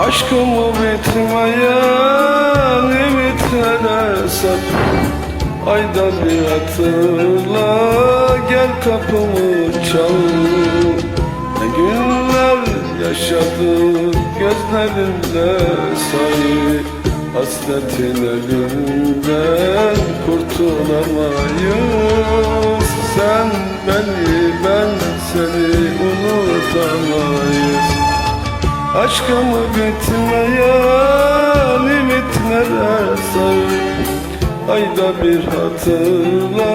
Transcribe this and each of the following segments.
Aşkımı bitmeyen ümitlere sat Ayda bir hatırla gel kapımı çal. Ne günler yaşadık gözlerinde say Hasretin elinden kurtulamayız. Sen beni ben seni unutamayız Aşkımı bitmeyen ümitlere sar Ayda bir hatırla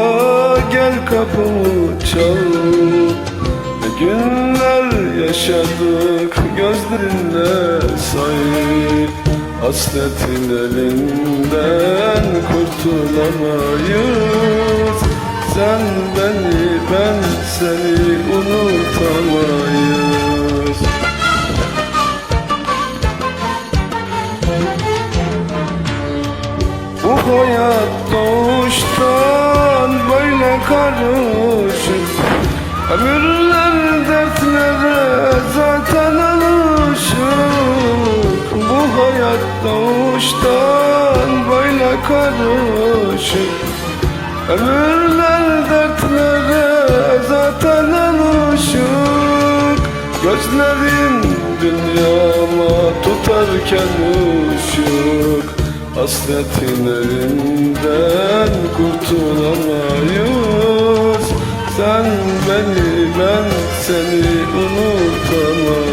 gel kapımı çal. Ne günler yaşadık gözlerinle say. Hasretin elinden kurtulamayız. Sen beni ben seni unutamayız Hayat doğuştan böyle karışık Ömürler dertlere zaten alışık Bu hayat doğuştan böyle karışık Ömürler dertlere zaten alışık Gözlerin dünyama tutarken ışık Hasretin elinden kurtulamayız. Sen beni ben seni unutamayız.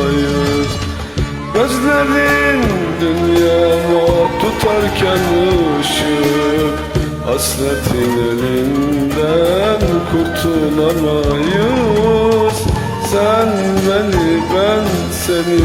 Gözlerin dünyama tutarken ışık. Hasretin elinden kurtulamayız. Sen beni ben seni